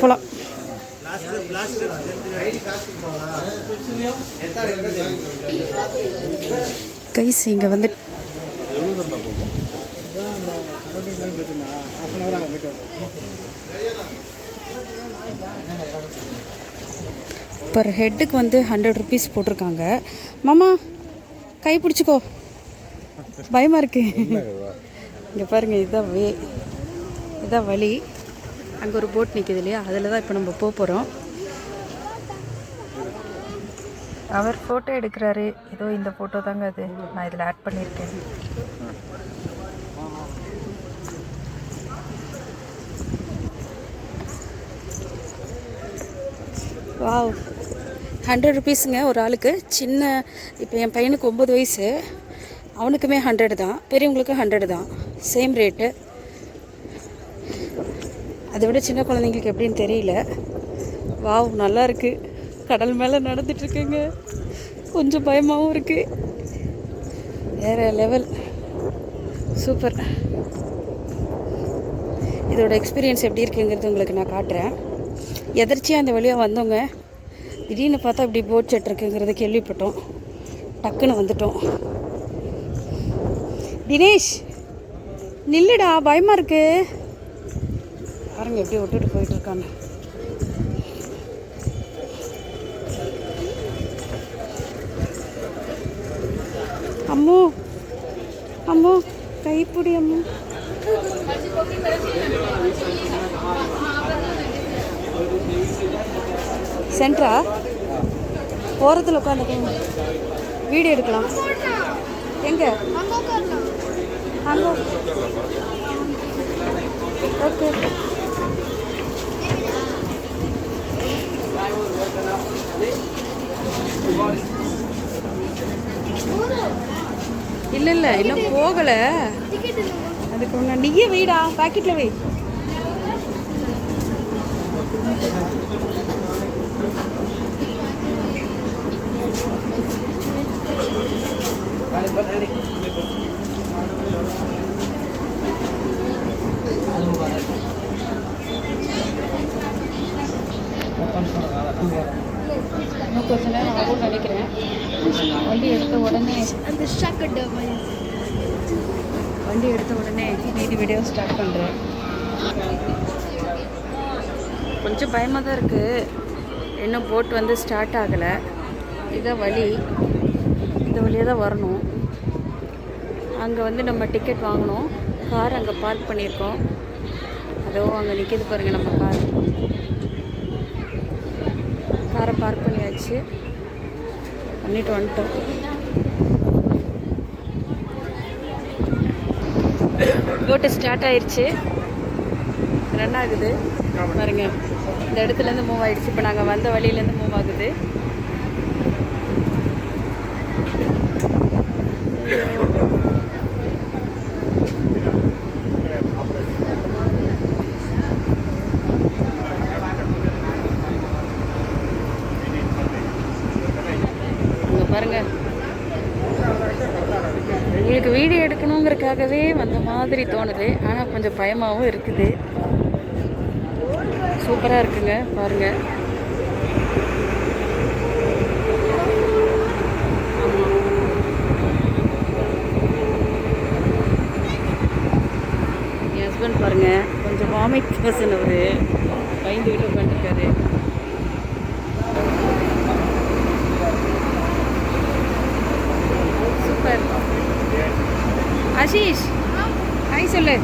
போகலாம் கைஸ் இங்கே வந்து பர் ஹெட்டுக்கு வந்து ஹண்ட்ரட் ருபீஸ் போட்டிருக்காங்க. மாமா கை பிடிச்சிக்கோ. பயமாக இருக்கு. இங்கே பாருங்க இதுதான் வே இதான் வழி அங்கே ஒரு போட் நிற்கிது இல்லையா? அதில் தான் இப்போ நம்ம போக போகிறோம் அவர் ஃபோட்டோ எடுக்கிறாரு. ஏதோ இந்த ஃபோட்டோ தாங்க அது. நான் இதில் ஆட் பண்ணியிருக்கேன். வாவ் ஹண்ட்ரட் ருபீஸுங்க ஒரு ஆளுக்கு. சின்ன இப்போ என் பையனுக்கு ஒம்பது வயசு. அவனுக்குமே ஹண்ட்ரட் தான். பெரியவங்களுக்கும் ஹண்ட்ரட் தான். சேம் ரேட்டு அதை விட சின்ன குழந்தைங்களுக்கு எப்படின்னு தெரியல. வாவ் நல்லா இருக்குது கடல் மேலே நடந்துட்டுருக்கேங்க. கொஞ்சம் பயமாகவும் இருக்குது வேறு லெவல் சூப்பர் இதோட எக்ஸ்பீரியன்ஸ் எப்படி இருக்குங்கிறது உங்களுக்கு நான் காட்டுறேன். எதர்ச்சியாக அந்த வழியாக வந்தோங்க. திடீர்னு பார்த்தா இப்படி போட் செட் இருக்குங்கிறத கேள்விப்பட்டோம். டக்குன்னு வந்துட்டோம். தினேஷ் நில்லுடா பயமாக இருக்குது பாருங்க எப்படி விட்டுட்டு போயிட்டு இருக்காங்க. அம்மு அம்மு கைப்பிடி அம்மு. சென்ட்ரா ஓரத்தில் உட்காந்துக்கோங்க வீடியோ எடுக்கலாம். எங்க? அங்கே. ஓகே. இல்லை இல்லை இன்னும் போகலை. அதுக்கு முன்னாடி நீயே வெயிடா பாக்கெட்டில் வை. இன்னும் கொஞ்ச நேரம் ஆகும்னு நினைக்கிறேன். வண்டி எடுத்த உடனே வண்டி எடுத்த உடனே மீதி வீடியோ ஸ்டார்ட் பண்ணுறேன் கொஞ்சம் பயமாக தான் இருக்குது இன்னும் போட் வந்து ஸ்டார்ட் ஆகலை. இதான் வழி இந்த வழியாக தான் வரணும். அங்கே வந்து நம்ம டிக்கெட் வாங்கணும். கார் அங்கே பார்க் பண்ணியிருக்கோம். அதோ அங்கே நிற்கிது பாருங்கள் நம்ம கார் காரை பார்க் பண்ணியாச்சு. பண்ணிட்டு வந்துட்டோம். போட்டு ஸ்டார்ட் ஆயிடுச்சு ரன் ஆகுது. பாருங்க இந்த இடத்துலேருந்து மூவ் ஆயிடுச்சு. இப்போ நாங்கள் வந்த வழியிலேருந்து மூவ் ஆகுது. இங்க பாருங்க. உங்களுக்கு வீடியோ எடுக்கணுங்கிறதுக்காகவே வந்த மாதிரி தோணுது. ஆனால் கொஞ்சம் பயமாகவும் இருக்குது. சூப்பராக இருக்குங்க பாருங்க. என் ஹஸ்பண்ட் பாருங்க கொஞ்சம் வாமிட் பர்சன் அவரு. பயந்துக்கிட்டு உட்காந்துருக்காரு আসিস? আই চলে।